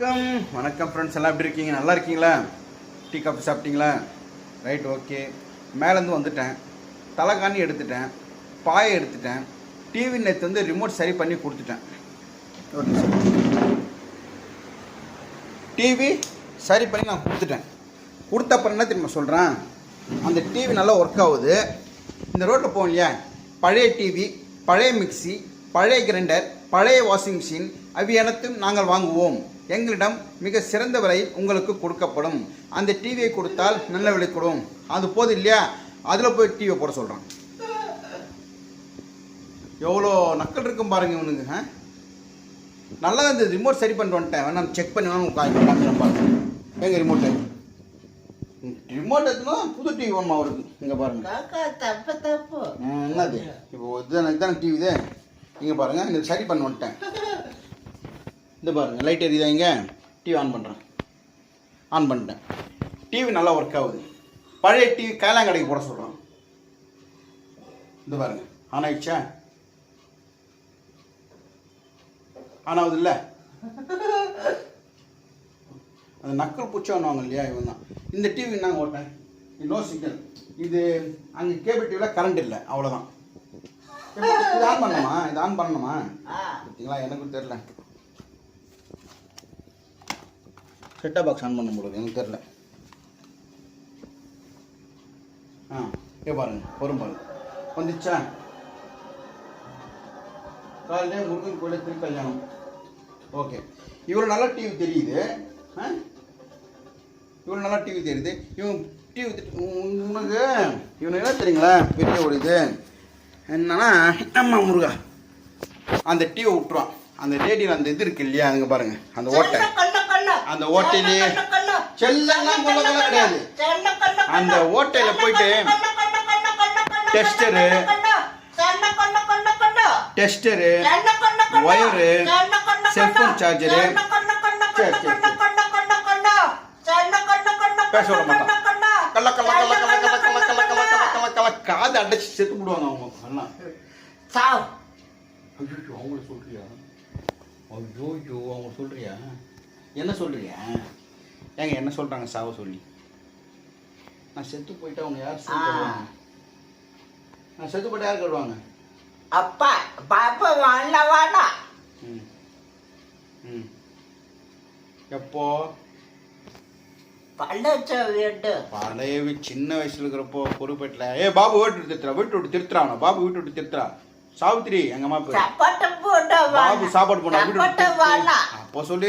வணக்கம். வணக்கம் ஃப்ரெண்ட்ஸ் எல்லாம் எப்படி இருக்கீங்க? நல்லா இருக்கீங்களா? டீ காஃபி சாப்பிட்டீங்களா? ரைட் ஓகே மேலேருந்து வந்துட்டேன். தலைகாணி எடுத்துட்டேன். பாயை எடுத்துட்டேன். டிவி நேற்று வந்து ரிமோட் சரி பண்ணி கொடுத்துட்டேன். ஒரு நிமிஷம். டிவி சரி பண்ணி நான் கொடுத்துட்டேன். கொடுத்த அப்புறம் என்ன திரும்ப சொல்கிறேன் அந்த டிவி நல்லா ஒர்க் ஆகுது. இந்த ரோட்டில் போகும் இல்லையா பழைய டிவி பழைய மிக்ஸி பழைய கிரைண்டர் பழைய வாஷிங் மிஷின் அவை அனைத்தும் நாங்கள் வாங்குவோம். எங்களிடம் மிக சிறந்த விலையில் உங்களுக்கு கொடுக்கப்படும். அந்த டிவியை கொடுத்தால் நல்ல விலை கொடும் அது போதும் இல்லையா? அதில் போய் டிவியை போட சொல்கிறான் எவ்வளோ நக்கல் இருக்கும் பாருங்க இவனுங்க? நல்லா இந்த ரிமோட் சரி பண்ணிட்டு வந்துட்டேன். வேணா செக் பண்ணி வேணா உங்களுக்கு காமிக்கிறேன் பாருங்க எங்க ரிமோட்டு ரிமோட் எடுத்துனா புது டிவி வேணுமா அவருக்கு? இங்கே பாருங்க. தப்பு தப்பு. என்னது? இப்போ இதுதானே இதுதானே டிவி இது? இங்கே பாருங்க இது சரி பண்ணி வந்துட்டேன். இந்த பாருங்க லைட் எரியுதா இங்கே? டிவி ஆன் பண்ணுறேன் ஆன் பண்ணிட்டேன். டிவி நல்லா ஒர்க் ஆகுது. பழைய டிவி கைலாங்கடைக்கு போட சொல்கிறோம் இந்த பாருங்க ஆன் ஆயிடுச்சா? ஆன் ஆகுது இல்லை அந்த நக்கல் பூச்சி ஒன்றுவாங்க இல்லையா இவன் தான் இந்த டிவி நாங்கள் ஓட்டேன் நோ சிக்னல் இது அங்கே கேபிள் டிவியில் கரண்ட் இல்லை அவ்வளோதான் இது ஆன் பண்ணணுமா? இது ஆன் பண்ணணுமா? பார்த்தீங்களா? எனக்கு தெரில செட்டாக பாக்ஸ் ஆன் பண்ண முடியாது எனக்கு தெரில ஆ இங்கே பாருங்க வரும் பாருங்க. வந்துச்சா? காலையிலே முருகன் கோயில திருக்கல்யாணம். ஓகே. இவ்வளோ நல்லா டிவி தெரியுது. ஆ? இவ்வளோ நல்லா டிவி தெரியுது. இவன் டிவி உனக்கு இவனுக்கு என்ன தெரியுங்களா? பெரிய ஒரு இது. என்னன்னா அம்மா முருகா. அந்த டிவி விட்டுருவான். அந்த ரேடியோ அந்த இது இருக்கு இல்லையா? அங்கே பாருங்க. அந்த ஓட்டை. அந்த ஓட்டையிலே செல்லெல்லாம் கொள்ள கொள்ள கிடையாது அந்த ஓட்டையில போயிட்டு tester tester wire cellphone charger சரி, சரி, பேச விட மாட்டான் கள்ள கள்ள கள்ள கள்ள கள்ள கள்ள கள்ள கள்ள கள்ள கள்ள கள்ள காது அடைச்சு செத்து விடுவாங்க அவங்க சாவ் ஐயோ அவங்கள சொல்றியா ஐயோ ஐயோ அவங்க சொல்றியா என்ன சொல்றியா ஏங்க என்ன சொல்றாங்க சாவ சொல்லி? நான் செத்து போயிட்டா அவங்க யார் நான் செத்து போயிட்டா யார் கழுவாங்க அப்பா பாப்பா வாழ வாடா. ம். ம். எப்போ? பழைய சின்ன வயசுல இருக்கிறப்போ பொறுப்பேட்டில். ஏ பாபு வீட்டு விட்டு திருத்துறா வீட்டு விட்டு திருத்துறா அவனை. பாபு வீட்டு விட்டு திருத்துறா. சாவித்திரி எங்க அம்மா பேரு பாபு சாப்பாடு போனா வீட்டு அப்போ சொல்லி